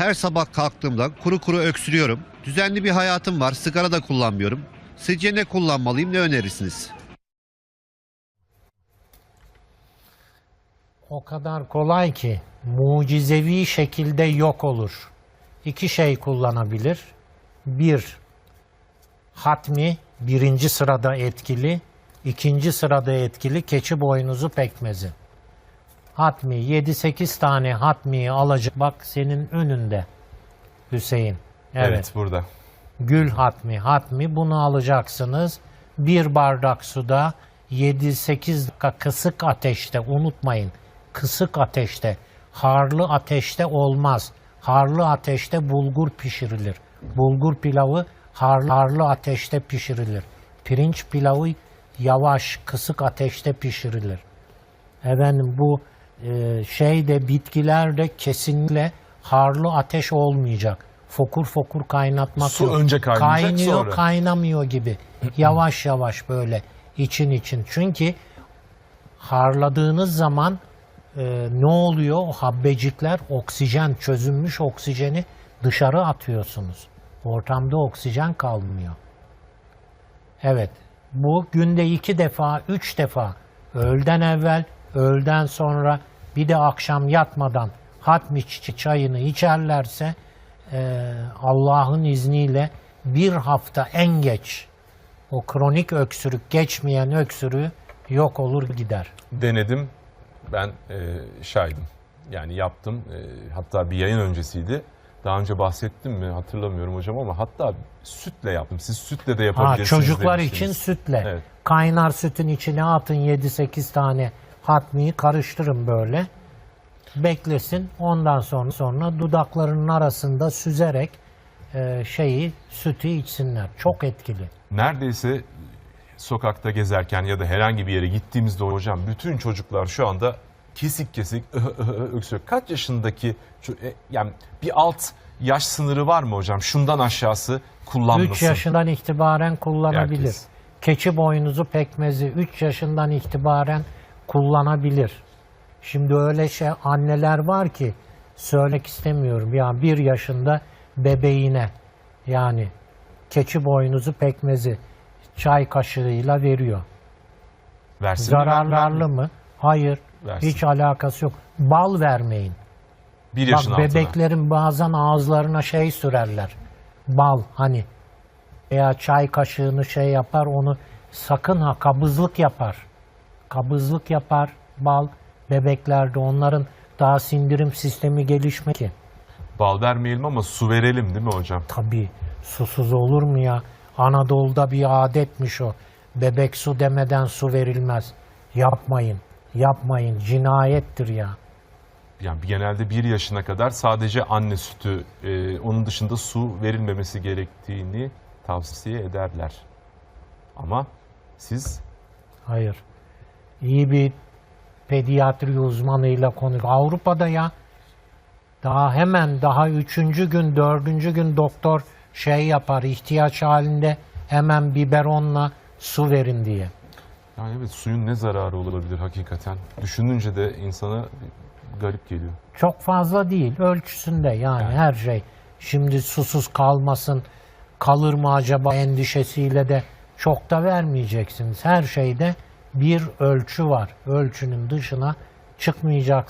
Her sabah kalktığımda kuru kuru öksürüyorum. Düzenli bir hayatım var. Sigara da kullanmıyorum. Sizce ne kullanmalıyım? Ne önerirsiniz? O kadar kolay ki mucizevi şekilde yok olur. İki şey kullanabilir. Bir, hatmi birinci sırada etkili, ikinci sırada etkili keçi boynuzu pekmezi. Hatmi 7-8 tane hatmiyi alacak. Bak senin önünde Hüseyin. Evet, burada. Gül hatmi, hatmi bunu alacaksınız. Bir bardak suda 7-8 dakika kısık ateşte unutmayın. Kısık ateşte, harlı ateşte olmaz. Harlı ateşte bulgur pişirilir. Bulgur pilavı harlı, harlı ateşte pişirilir. Pirinç pilavı yavaş, kısık ateşte pişirilir. Efendim bu şeyde bitkilerde kesinlikle harlı ateş olmayacak. Fokur fokur kaynatmak Su yok. önce kaynayacak, Kaynıyor, sonra. kaynamıyor gibi. yavaş yavaş böyle için için. Çünkü harladığınız zaman e, ne oluyor? O habbecikler oksijen, çözünmüş oksijeni dışarı atıyorsunuz. Ortamda oksijen kalmıyor. Evet. Bu günde iki defa, üç defa öğleden evvel, öğleden sonra bir de akşam yatmadan hatmi çayını içerlerse e, Allah'ın izniyle bir hafta en geç o kronik öksürük geçmeyen öksürüğü yok olur gider. Denedim. Ben e, şahidim. Yani yaptım. E, hatta bir yayın öncesiydi. Daha önce bahsettim mi hatırlamıyorum hocam ama hatta sütle yaptım. Siz sütle de Ha, yapabilirsiniz çocuklar demiştiniz. için sütle. Evet. Kaynar sütün içine atın 7-8 tane hatmiyi karıştırın böyle. Beklesin. Ondan sonra sonra dudaklarının arasında süzerek e, şeyi sütü içsinler. Çok etkili. Neredeyse sokakta gezerken ya da herhangi bir yere gittiğimizde hocam bütün çocuklar şu anda kesik kesik öksürüyor. Kaç yaşındaki e, yani bir alt yaş sınırı var mı hocam? Şundan aşağısı kullanmasın. 3 yaşından itibaren kullanabilir. Herkes. Keçi boynuzu pekmezi 3 yaşından itibaren kullanabilir. Şimdi öyle şey anneler var ki söylemek istemiyorum. Ya bir yaşında bebeğine yani keçi boynuzu pekmezi çay kaşığıyla veriyor. Versin Zararlı mi? mı? Hayır. Versin. Hiç alakası yok. Bal vermeyin. Bir yaşın Bak altına. bebeklerin bazen ağızlarına şey sürerler. Bal hani veya çay kaşığını şey yapar onu sakın ha kabızlık yapar. Kabızlık yapar bal bebeklerde onların daha sindirim sistemi gelişme ki. Bal vermeyelim ama su verelim değil mi hocam? Tabii susuz olur mu ya? Anadolu'da bir adetmiş o. Bebek su demeden su verilmez. Yapmayın. Yapmayın. Cinayettir ya. Yani genelde bir yaşına kadar sadece anne sütü, e, onun dışında su verilmemesi gerektiğini tavsiye ederler. Ama siz Hayır. İyi bir pediatri uzmanıyla konuş. Avrupa'da ya daha hemen daha üçüncü gün, dördüncü gün doktor şey yapar ihtiyaç halinde hemen biberonla su verin diye. yani evet suyun ne zararı olabilir hakikaten? Düşününce de insana garip geliyor. Çok fazla değil, ölçüsünde yani, Yani. her şey. Şimdi susuz kalmasın, kalır mı acaba endişesiyle de çok da vermeyeceksiniz. Her şeyde bir ölçü var. Ölçünün dışına çıkmayacaksınız.